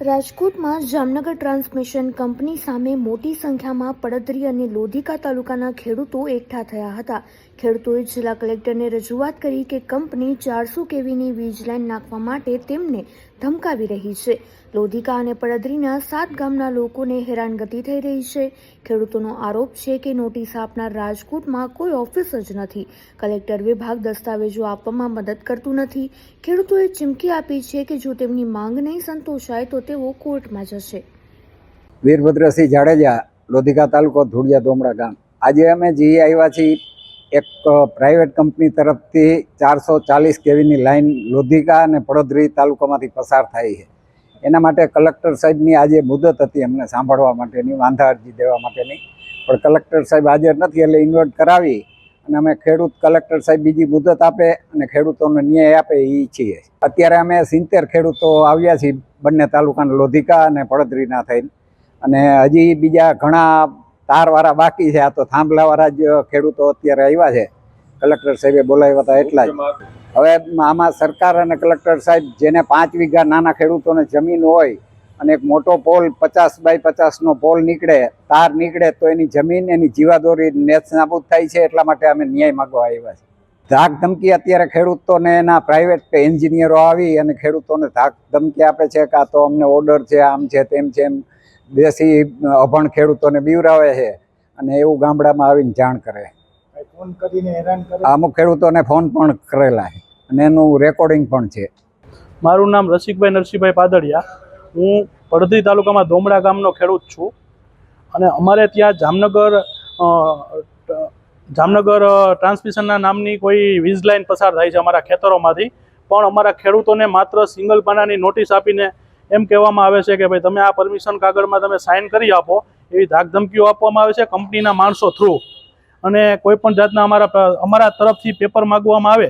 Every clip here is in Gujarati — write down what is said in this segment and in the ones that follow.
રાજકોટમાં જામનગર ટ્રાન્સમિશન કંપની સામે મોટી સંખ્યામાં પડદરી અને લોધિકા તાલુકાના ખેડૂતો એકઠા થયા હતા. ખેડૂતોએ જિલ્લા કલેક્ટરને રજૂઆત કરી કે કંપની ચારસો કેવીની વીજ લાઇન નાખવા માટે તેમને ધમકાવી રહી છે. લોધિકા અને પડદરીના સાત ગામના લોકોને હેરાનગતિ થઈ રહી છે. ખેડૂતોનો આરોપ છે કે નોટિસ આપનાર રાજકોટમાં કોઈ ઓફિસ જ નથી. કલેક્ટર વિભાગ દસ્તાવેજો આપવામાં મદદ કરતું નથી. ખેડૂતોએ ચીમકી આપી છે કે જો તેમની માંગ નહીં સંતોષાય તો તેઓ કોર્ટમાં જશે. વીરભદ્રસિંહ જાડેજા, લોધિકા તાલુકો ધૂળિયા ધોમડા ગામ. આજે અમે જઈ આવ્યા છીએ એક પ્રાઇવેટ કંપની તરફથી ચારસો ચાલીસ કેવીની લાઈન લોધિકા અને પડોદરી તાલુકામાંથી પસાર થાય છે. એના માટે કલેક્ટર સાહેબની આજે મુદત હતી અમને સાંભળવા માટેની વાંધા અરજી દેવા માટેની. પણ કલેક્ટર સાહેબ હાજર નથી એટલે ઇન્વર્ટ કરાવી અને અમે ખેડૂત કલેક્ટર સાહેબ બીજી મુદત આપે અને ખેડૂતોને ન્યાય આપે એ ઈચ્છીએ અત્યારે અમે સિત્તેર ખેડૂતો આવ્યા છીએ બંને તાલુકાના લોધિકા અને પડદરીના થઈને. અને હજી બીજા ઘણા તારવાળા બાકી છે. આ તો થાંભલાવાળા જ ખેડૂતો અત્યારે આવ્યા છે. કલેક્ટર સાહેબે બોલાવ્યા હતા એટલા જ. હવે આમાં સરકાર અને કલેક્ટર સાહેબ જેને પાંચ વીઘા નાના ખેડૂતોને જમીન હોય અને એક મોટો પોલ પચાસ બાય પચાસનો પોલ નીકળે, તાર નીકળે, તો એની જમીન, એની જીવાદોરી નેત નાબૂદ થાય છે એટલા માટે અમે ન્યાય માગવા આવ્યા છે ધાક ધમકી અત્યારે ખેડૂતોને એના પ્રાઇવેટ એન્જિનિયરો આવી અને ખેડૂતોને ધાક ધમકી આપે છે કે તો અમને ઓર્ડર છે, આમ છે, તેમ છે, એમ. દેશી અભણ ખેડૂતોને બીવરાવે છે અને એવું ગામડામાં આવીને જાણ કરે. ફોન કરીને હેરાન કરે? અમુક ખેડૂતોને ફોન પણ કરેલા છે અને એનું રેકોર્ડિંગ પણ છે. મારું નામ રસિકભાઈ નરસિંહભાઈ પાદડિયા. હું પડધી તાલુકામાં ધોમડા ગામનો ખેડૂત છું અને અમારે ત્યાં જામનગર જામનગર ટ્રાન્સમિશનના નામની કોઈ વીજ લાઇન પસાર થાય છે અમારા ખેતરોમાંથી. પણ અમારા ખેડૂતોને માત્ર સિંગલ પાનાની નોટિસ આપીને એમ કહેવામાં આવે છે કે ભાઈ તમે આ પરમિશન કાગળમાં તમે સાઇન કરી આપો, એવી ધાકધમકીઓ આપવામાં આવે છે કંપનીના માણસો થ્રુ અને કોઈ પણ જાતના અમારા અમારા તરફથી પેપર માગવામાં આવે,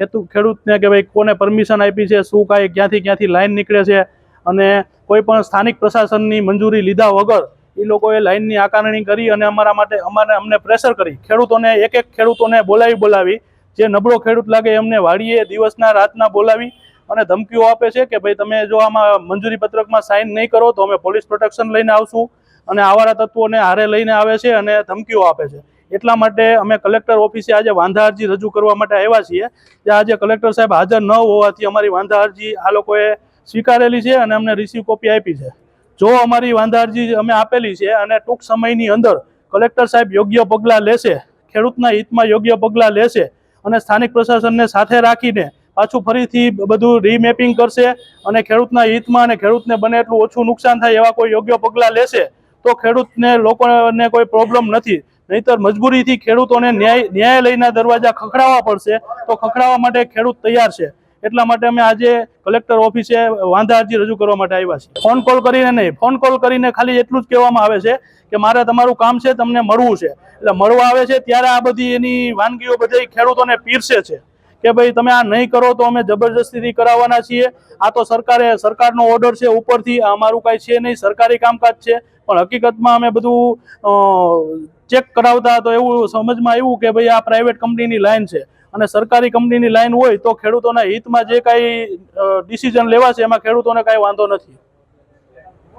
ખેતુ, ખેડૂતને કે ભાઈ કોને પરમિશન આપી છે, શું કાંઈ, ક્યાંથી ક્યાંથી લાઈન નીકળે છે, અને કોઈ પણ સ્થાનિક પ્રશાસનની મંજૂરી લીધા વગર એ લોકોએ લાઇનની આકારણી કરી અને અમારા માટે અમારે અમને પ્રેશર કરી. ખેડૂતોને એક એક ખેડૂતોને બોલાવી બોલાવી, જે નબળો ખેડૂત લાગે એમને વાડીએ દિવસના, રાતના બોલાવી અને ધમકીઓ આપે છે કે ભાઈ તમે જો આમાં મંજૂરી પત્રકમાં સાઇન નહીં કરો તો અમે પોલીસ પ્રોટેક્શન લઈને આવશું અને આવારા તત્વોને હારે લઈને આવે છે અને ધમકીઓ આપે છે. એટલા માટે અમે કલેક્ટર ઓફિસે આજે વાંધા અરજી રજૂ કરવા માટે આવ્યા છીએ. કે આજે કલેક્ટર સાહેબ હાજર ન હોવાથી અમારી વાંધા અરજી આ લોકોએ સ્વીકારેલી છે અને અમને રિસીવ કોપી આપી છે. જો અમારી વાંધા અરજી અમે આપેલી છે અને ટૂંક સમયની અંદર કલેક્ટર સાહેબ યોગ્ય પગલાં લેશે, ખેડૂતના હિતમાં યોગ્ય પગલાં લેશે અને સ્થાનિક પ્રશાસનને સાથે રાખીને પાછું ફરીથી બધું રીમેપિંગ કરશે અને ખેડૂતના હિતમાં અને ખેડૂતને બને એટલું ઓછું નુકસાન થાય એવા કોઈ યોગ્ય પગલાં લેશે તો ખેડૂતને લોકોને કોઈ પ્રોબ્લેમ નથી. નહીતર મજબૂરીથી ખેડૂતોને ન્યાય, ન્યાયાલયના દરવાજા ખખડાવવા પડશે તો ખખડાવવા માટે ખેડૂત તૈયાર છે. એટલા માટે અમે આજે કલેક્ટર ઓફિસે વાંધા અરજી રજૂ કરવા માટે આવ્યા છીએ. ફોન કોલ કરીને નહીં, ફોન કોલ કરીને ખાલી એટલું જ કહેવામાં આવે છે કે મારે તમારું કામ છે, તમને મળવું છે. એટલે મળવા આવે છે, ત્યારે આ બધી એની વાનગીઓ બધી ખેડૂતોને પીરસે છે. કે ભાઈ તમે આ નહીં કરો તો અમે જબરજસ્તીથી કરાવવાના છીએ. આ તો સરકારે, સરકારનો ઓર્ડર છે, ઉપરથી અમારું કાંઈ છે નહીં, સરકારી કામકાજ છે. પણ હકીકતમાં અમે બધું ચેક કરાવતા તો એવું સમજમાં આવ્યું કે ભાઈ આ પ્રાઇવેટ કંપનીની લાઇન છે. અને સરકારી કંપનીની લાઇન હોય તો ખેડૂતોના હિતમાં જે કાંઈ ડિસિઝન લેવાશે એમાં ખેડૂતોને કાંઈ વાંધો નથી.